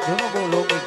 જૂનું બહુ લોકગીત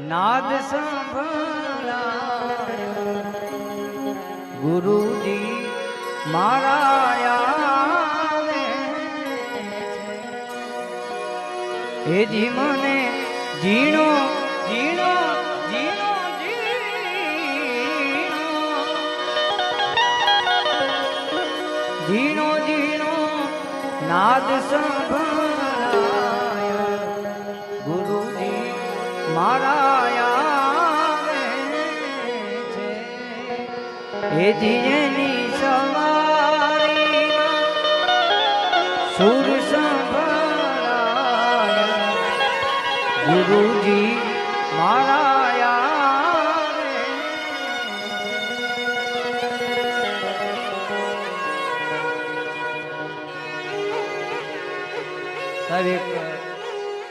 નાદ સંભળાયો. ગુરુજી મારા એજી મને જીણો જીણો જીણો જીણો જીણો જીણો નાદ સંભળ હે જીયની સવારી સુર સંભળાય. ગુરુજી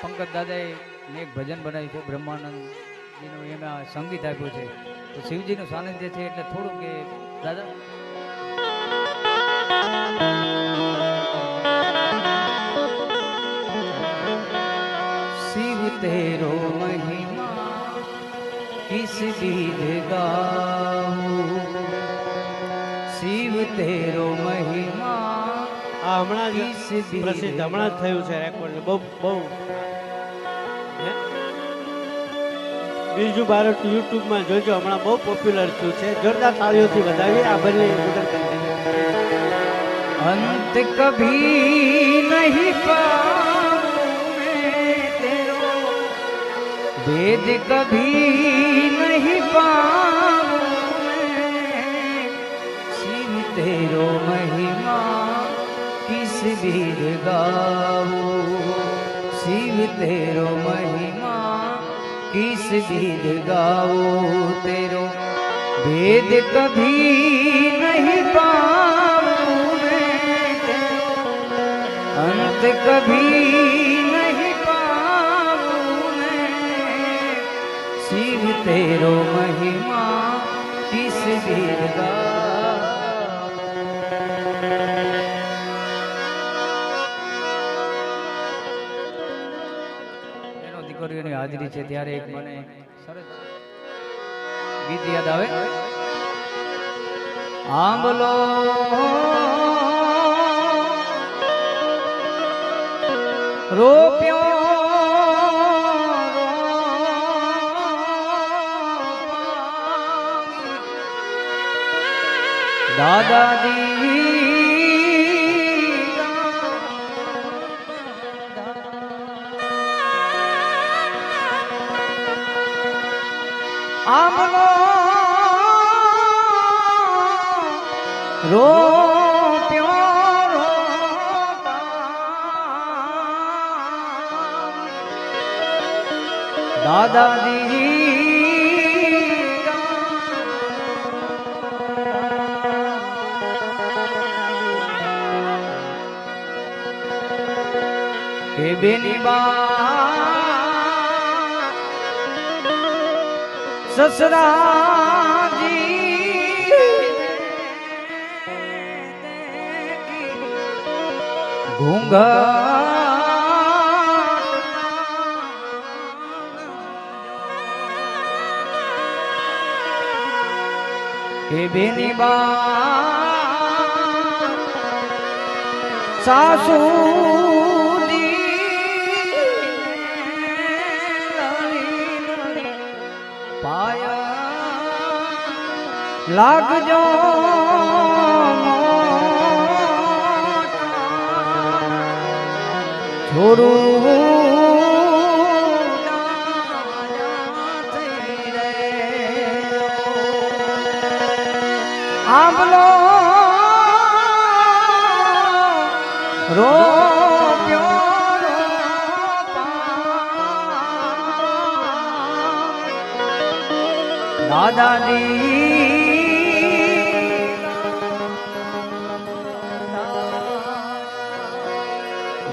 પંકજ દાદાએ મેં એક ભજન બનાવ્યું છે બ્રહ્માનંદ એનું એમાં સંગીત આપ્યું છે. તો શિવજીનું સાનિધ્ય છે એટલે થોડું કે દાદા. શિવ તેરો મહિમા કિસ બીજ ગાઉ? શિવ તેરો મહિમા હમણાં જ પ્રસિદ્ધ હમણાં જ થયું છે રેકોર્ડ બહુ બહુ બીજું ભારત યુટ્યુબમાં જોજો, હમણાં બહુ પોપ્યુલર થયું છે. જોરદાર તાળીઓથી વધાવી, આ બંને અંત કભી નહીં ભેદ કભી નહીં શિવ તેરો મહિમા કિસ વીર ગાવો. શિવ તેરો મહિમા किस वीर गाऊं शिव तेरो महिमा किस वीर गाऊं तेरो वेद कभी नहीं पाऊं मैं तेरो अंत कभी नहीं पाऊं मैं शिव तेरो महिमा किस वीर એનો હાજરી છે ત્યારે એક મને ગીત યાદ આવે. આંબલો રોપ્યો. દાદાજી આમલો રોપ્યો દાદાજી બેની બા સસરાજી ઘૂંઘ કે બેની બા સાસુ લાગજો છોડું આંબલો રોપ્યો રોપા.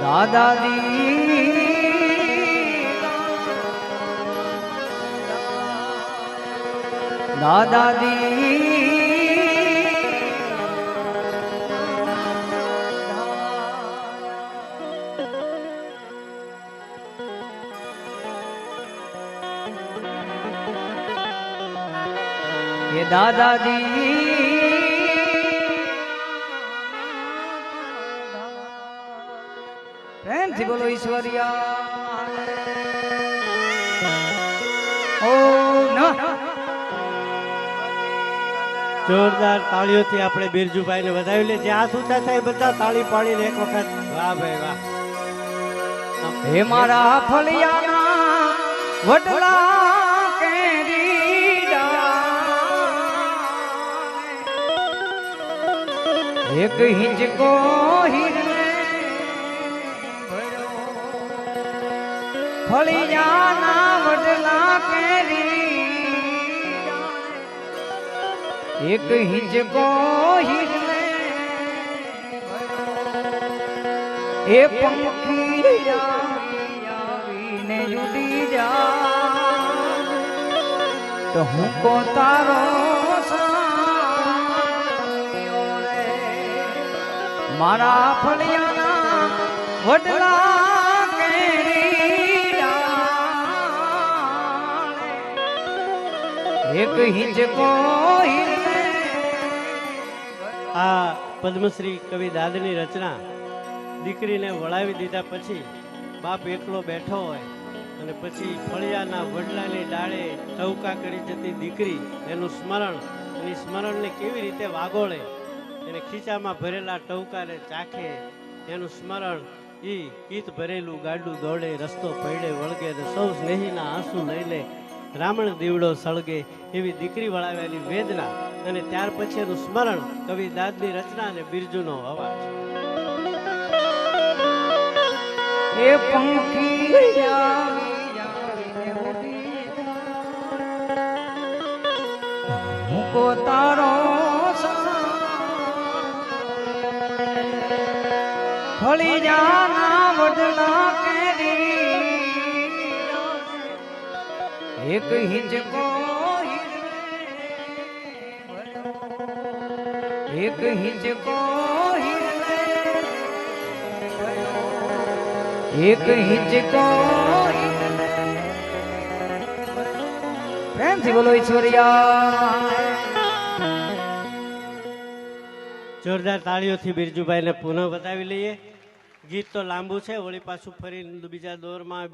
દાદાજી. દાદાજી. દાદાજી. પ્રેમથી બોલો ઈશ્વરિયા. ઓ જોરદાર તાળીઓથી આપણે બિરજુભાઈને વધાવી લે. જ્યાં સુધા થાય બધા તાળી પાડીને એક વખત. વાહ ભાઈ વાહ. હે મારા ફળિયાના વડલા કેરીડા એક હિંચકો હિરને ફળિયાના વડલા કેરી. એક હિંચકો ભર્યો એ પંખી આવી આવીને જા તો હું કો તારો મારા ફળિયાના વડલા એક હિંચકો આ પદ્મશ્રી કવિ દાદની રચના દીકરીને વળાવી દીધા પછી બાપ એકલો બેઠો હોય અને પછી ફળિયાના વડલાની ડાળે ટવકા કરી જતી દીકરી એનું સ્મરણ અને સ્મરણને કેવી રીતે વાગોળે, એને ખીચામાં ભરેલા ટવકાને ચાખે, એનું સ્મરણ ઈ ગીત ભરેલું ગાડું દોડે, રસ્તો પડે, વળગે ને સૌ સ્નેહીના આંસુ લઈને રામણ દીવડો સળગે એવી દીકરી વળાવેલી વેદના અને ત્યાર પછી એનું સ્મરણ કવિ દાદની રચના અને બિરજુનો અવાજ. એ પંખી તારો ફળી જાના વડલા એક હિંચકો એક હિંચકો એક હિંચકો પ્રેમથી બોલો ઈશ્વરિયા. જોરદાર તાળીઓથી બિરજુભાઈને પુનઃ બતાવી લઈએ. ગીત તો લાંબુ છે, વળી પાછું ફરી બીજા દોરમાં